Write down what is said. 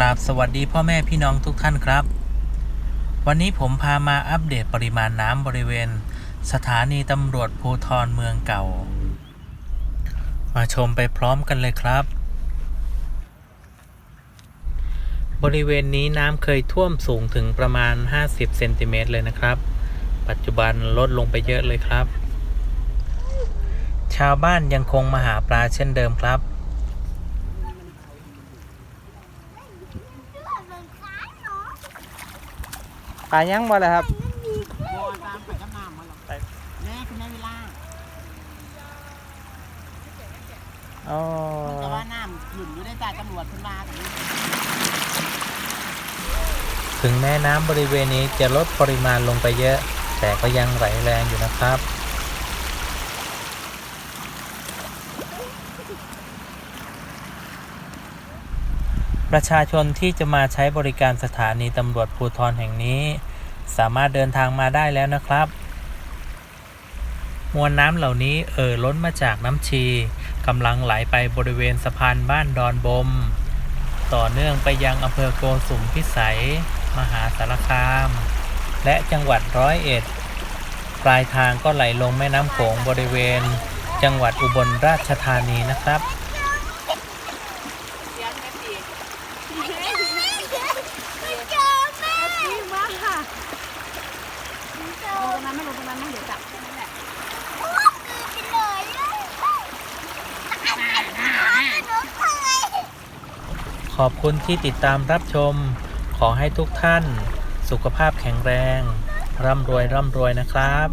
กราบสวัสดีพ่อแม่พี่น้องทุกท่านครับ วันนี้ผมพามาอัปเดตปริมาณน้ำบริเวณ สถานีตำรวจภูทรเมืองเก่า มาชมไปพร้อมกันเลยครับ บริเวณนี้น้ำเคยท่วมสูงถึงประมาณ 50เซนติเมตรเลยนะครับ ปัจจุบันลดลงไปเยอะเลยครับ ชาวบ้านยังคงมาหาปลาเช่นเดิมครับ ปลายังบ่เลยครับบอลตามไปกับน้ำมาหรอกแม่คุณแม่เวลาอ๋อแต่ว่าน้ำหลุนอยู่ได้จ่ายตำรวจขึ้นมากับนี้ถึงแม่น้ำบริเวณนี้จะลดปริมาณลงไปเยอะ แต่ก็ยังไหลแรงอยู่นะครับ ประชาชนที่จะมาใช้บริการสถานีตำรวจภูทรแห่งนี้ สามารถเดินทางมาได้แล้วนะครับ มวลน้ำเหล่านี้เอ่อล้นมาจากน้ำชีกำลังไหลไปบริเวณสะพานบ้านดอนบม ต่อเนื่องไปยังอำเภอโกสุมพิสัย มหาสารคาม และจังหวัดร้อยเอ็ด ปลายทางก็ไหลลงแม่น้ำโขงบริเวณ จังหวัดอุบลราชธานีนะครับ ลงตรงนั้นไม่ลงตรงนั้นไม่เดี๋ยวจับแค่นั้นแหละ ขอบคุณที่ติดตามรับชม ขอให้ทุกท่าน สุขภาพแข็งแรง ร่ำรวยร่ำรวยนะครับ